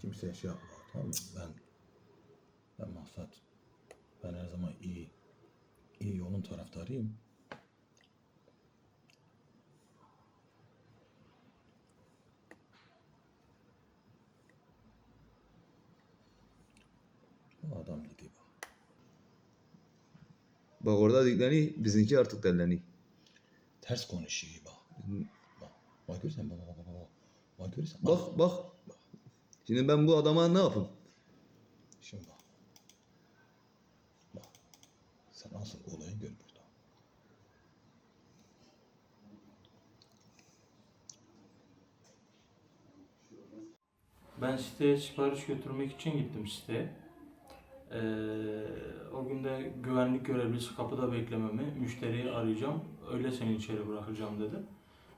Kimseye şey yapma tamam mı? Ben ben maksat ben her zaman iyi iyi yolun taraftarıyım. Bu adam dedi bak. Orada dikleni, bizimki artık delleni. Ters konuşuyor bak. Bak. Bak görürsen bak bak bak bak. Bak görürsen Bak bak. Şimdi ben bu adama ne yapayım? Şimdi bak. Bak. Sen asıl olayı gör burada. Ben siteye sipariş götürmek için gittim siteye. Ee, o gün de güvenlik görevlisi kapıda beklememi, müşteriyi arayacağım, öyle seni içeri bırakacağım dedi.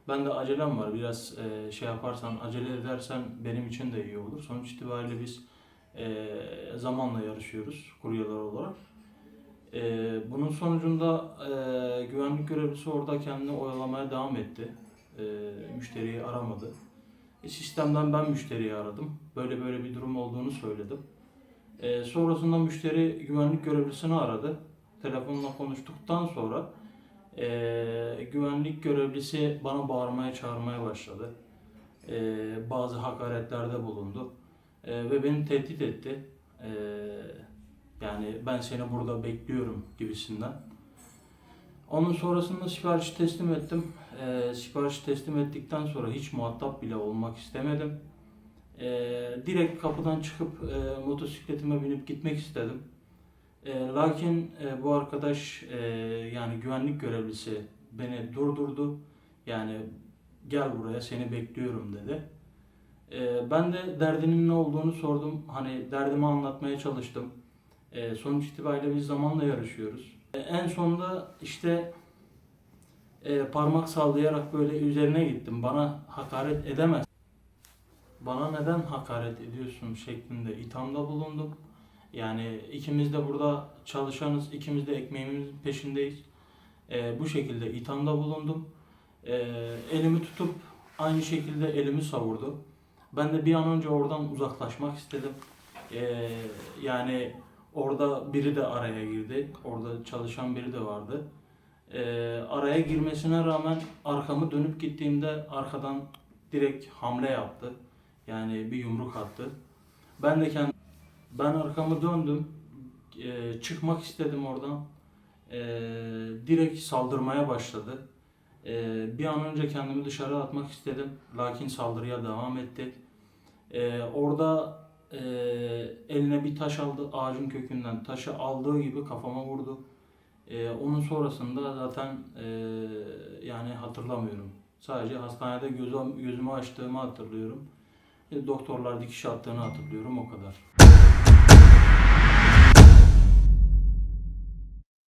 Ben de acelem var, biraz e, şey yaparsan, acele edersen benim için de iyi olur. Sonuç itibariyle biz e, zamanla yarışıyoruz kuryeler olarak. E, bunun sonucunda e, güvenlik görevlisi orada kendini oyalamaya devam etti. E, müşteriyi aramadı. E, Sistemden ben müşteriyi aradım. Böyle böyle bir durum olduğunu söyledim. E, sonrasında müşteri güvenlik görevlisini aradı. Telefonla konuştuktan sonra e, güvenlik görevlisi bana bağırmaya çağırmaya başladı. E, bazı hakaretlerde bulundu. E, ve beni tehdit etti. E, yani ben seni burada bekliyorum gibisinden. Onun sonrasında siparişi teslim ettim. Ee, siparişi teslim ettikten sonra hiç muhatap bile olmak istemedim. Ee, direkt kapıdan çıkıp e, motosikletime binip gitmek istedim. Ee, lakin e, bu arkadaş e, yani güvenlik görevlisi beni durdurdu. Yani gel buraya seni bekliyorum dedi. Ee, ben de derdinin ne olduğunu sordum. Hani derdimi anlatmaya çalıştım. Ee, sonuç itibariyle biz zamanla yarışıyoruz. Ee, en sonunda işte e, parmak sallayarak böyle üzerine gittim. Bana hakaret edemez. Bana neden hakaret ediyorsun şeklinde ithamda bulundum. Yani ikimiz de burada çalışanız, ikimiz de ekmeğimizin peşindeyiz. Ee, bu şekilde ithamda bulundum. Ee, elimi tutup aynı şekilde elimi savurdu. Ben de bir an önce oradan uzaklaşmak istedim. Ee, yani orada biri de araya girdi. Orada çalışan biri de vardı. Ee, araya girmesine rağmen arkamı dönüp gittiğimde arkadan direkt hamle yaptı. Yani bir yumruk attı. Ben de kendim, ben arkamı döndüm. Ee, çıkmak istedim oradan. Ee, direkt saldırmaya başladı. Ee, bir an önce kendimi dışarı atmak istedim. Lakin saldırıya devam etti. Ee, orada e, eline bir taş aldı ağacın kökünden. Taşı aldığı gibi kafama vurdu. Ee, onun sonrasında zaten e, yani hatırlamıyorum. Sadece hastanede gözüm, gözümü açtığımı hatırlıyorum. E, doktorlar dikiş attığını hatırlıyorum o kadar.